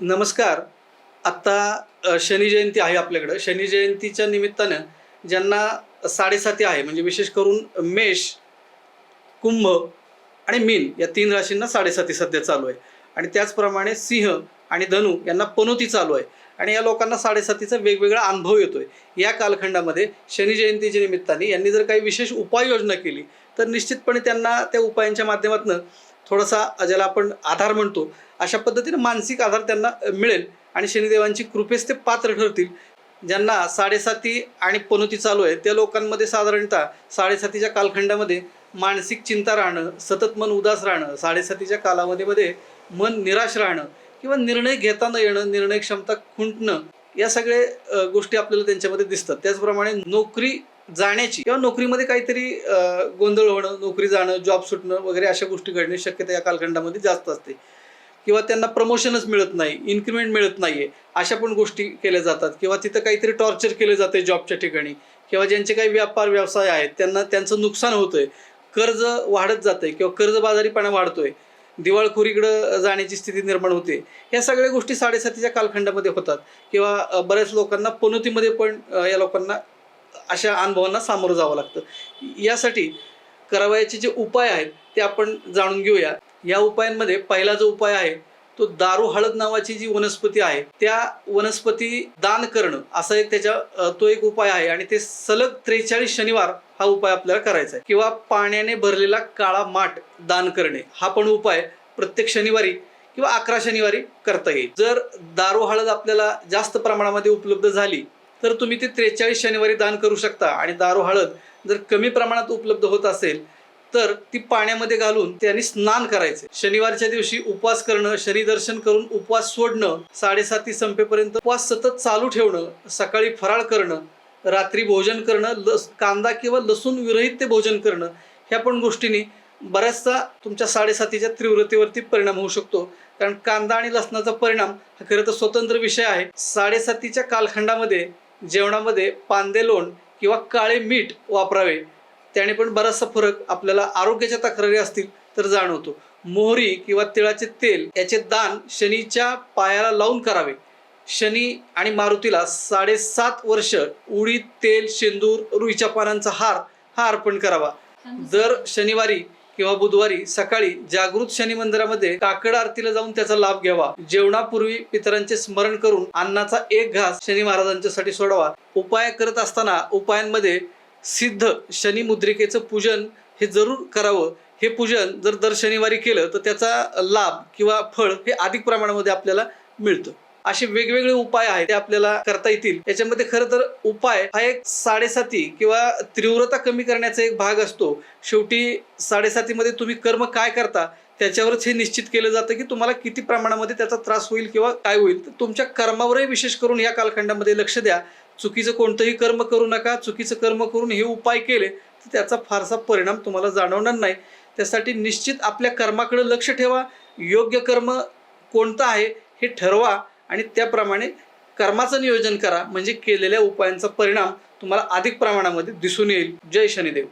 नमस्कार. आत्ता शनी जयंती आहे आपल्याकडं. शनी जयंतीच्या निमित्तानं ज्यांना साडेसाती आहे म्हणजे विशेष करून मेष कुंभ आणि मीन या तीन राशींना साडेसाती सध्या चालू आहे. आणि त्याचप्रमाणे सिंह आणि धनु यांना पनोती चालू आहे. आणि या लोकांना साडेसातीचा वेगवेगळा अनुभव येतोय. या कालखंडामध्ये शनी जयंतीच्या निमित्ताने यांनी जर काही विशेष उपाययोजना केली तर निश्चितपणे त्यांना त्या उपायांच्या माध्यमातून थोडासा ज्याला आपण आधार म्हणतो अशा पद्धतीने मानसिक आधार त्यांना मिळेल. आणि शनिदेवांची कृपेस ते पात्र ठरतील. ज्यांना साडेसाती आणि पनोती चालू आहे त्या लोकांमध्ये साधारणतः साडेसातीच्या कालखंडामध्ये मानसिक चिंता राहणं सतत मन उदास राहणं साडेसातीच्या कालावधीमध्ये मन निराश राहणं किंवा निर्णय घेता न येणं निर्णय क्षमता खुंटणं या सगळे गोष्टी आपल्याला त्यांच्यामध्ये दिसतात. त्याचप्रमाणे नोकरी जाण्याची किंवा नोकरीमध्ये काहीतरी गोंधळ होणं नोकरी जाणं जॉब सुटणं वगैरे अशा गोष्टी घडण्याची शक्यता या कालखंडामध्ये जास्त असते. किंवा त्यांना प्रमोशनच मिळत नाही इन्क्रिमेंट मिळत नाहीये अशा पण गोष्टी केल्या जातात. किंवा तिथं काहीतरी टॉर्चर केलं जाते जॉबच्या ठिकाणी. किंवा ज्यांचे काही व्यापार व्यवसाय आहेत त्यांना त्यांचं नुकसान होतंय. कर्ज वाढत जातंय किंवा कर्जबाजारीपणा वाढतोय. दिवाळखोरीकडं जाण्याची स्थिती निर्माण होते. या सगळ्या गोष्टी साडेसातीच्या कालखंडामध्ये होतात. किंवा बऱ्याच लोकांना पनोतीमध्ये पण या लोकांना अशा अनुभवांना सामोरं जावं लागतं. यासाठी करावयाचे जे उपाय आहेत ते आपण जाणून घेऊया. या उपायांमध्ये पहिला जो उपाय आहे तो दारू हळद नावाची जी वनस्पती आहे त्या वनस्पती दान करणं असा एक त्याच्या तो एक उपाय आहे आणि ते सलग त्रेचाळीस शनिवार हा उपाय आपल्याला करायचा आहे. किंवा पाण्याने भरलेला काळा माठ दान करणे हा पण उपाय प्रत्येक शनिवारी किंवा अकरा शनिवारी करता येईल. जर दारू हळद आपल्याला जास्त प्रमाणामध्ये उपलब्ध झाली तर तुम्ही ते त्रेचाळीस शनिवारी दान करू शकता. आणि दारू हळद जर कमी प्रमाणात उपलब्ध होत असेल तर ती पाण्यामध्ये घालून त्यांनी स्नान करायचे. शनिवारच्या दिवशी उपवास करणं शनिदर्शन करून उपवास सोडणं साडेसाती संपेपर्यंत उपवास सतत चालू ठेवणं सकाळी फराळ करणं रात्री भोजन करणं लस कांदा किंवा लसूण विरहित ते भोजन करणं ह्या पण गोष्टींनी बऱ्याचदा तुमच्या साडेसातीच्या तीव्रतेवरती परिणाम होऊ शकतो. कारण कांदा आणि लसणाचा परिणाम हा खरं तर स्वतंत्र विषय आहे. साडेसातीच्या कालखंडामध्ये जेवणामध्ये पांदेलोण किंवा काळे मीठ वापरावे. त्याने पण बराचसा फरक आपल्याला आरोग्याच्या तक्रारी असतील तर जाणवतो. मोहरी किंवा तिळाचे तेल याचे दान शनीच्या पायाला लावून करावे. शनी आणि मारुतीला साडेसात वर्ष उडीद तेल शेंदूर रुईच्या पानांचा हार हा अर्पण करावा. दर शनिवारी किंवा बुधवारी सकाळी जागृत शनी मंदिरामध्ये काकड आरतीला जाऊन त्याचा लाभ घ्यावा. जेवणापूर्वी पितरांचे स्मरण करून अन्नाचा एक घास शनी महाराजांच्यासाठी सोडावा. उपाय करत असताना उपायांमध्ये सिद्ध शनी मुद्रिकेचं पूजन हे जरूर करावं. हे पूजन जर दर शनिवारी केलं तर त्याचा लाभ किंवा फळ हे अधिक प्रमाणामध्ये आपल्याला मिळतं. असे वेगवेगळे उपाय आहेत ते आपल्याला करता येतील. याच्यामध्ये खरं तर उपाय हा एक साडेसाती किंवा तीव्रता कमी करण्याचा एक भाग असतो. शेवटी साडेसातीमध्ये तुम्ही कर्म काय करता त्याच्यावरच हे निश्चित केलं जातं की तुम्हाला किती प्रमाणामध्ये त्याचा त्रास होईल किंवा काय होईल. तर तुमच्या कर्मावरही विशेष करून या कालखंडामध्ये लक्ष द्या. चुकीचं कोणतंही कर्म करू नका. चुकीचं कर्म करून हे उपाय केले तर त्याचा फारसा परिणाम तुम्हाला जाणवणार नाही. त्यासाठी निश्चित आपल्या कर्माकडे लक्ष ठेवा. योग्य कर्म कोणतं आहे हे ठरवा. आणि त्याप्रमाणे कर्माचं नियोजन करा म्हणजे केलेल्या उपायांचा परिणाम तुम्हाला अधिक प्रमाणामध्ये दिसून येईल. जय शनिदेव.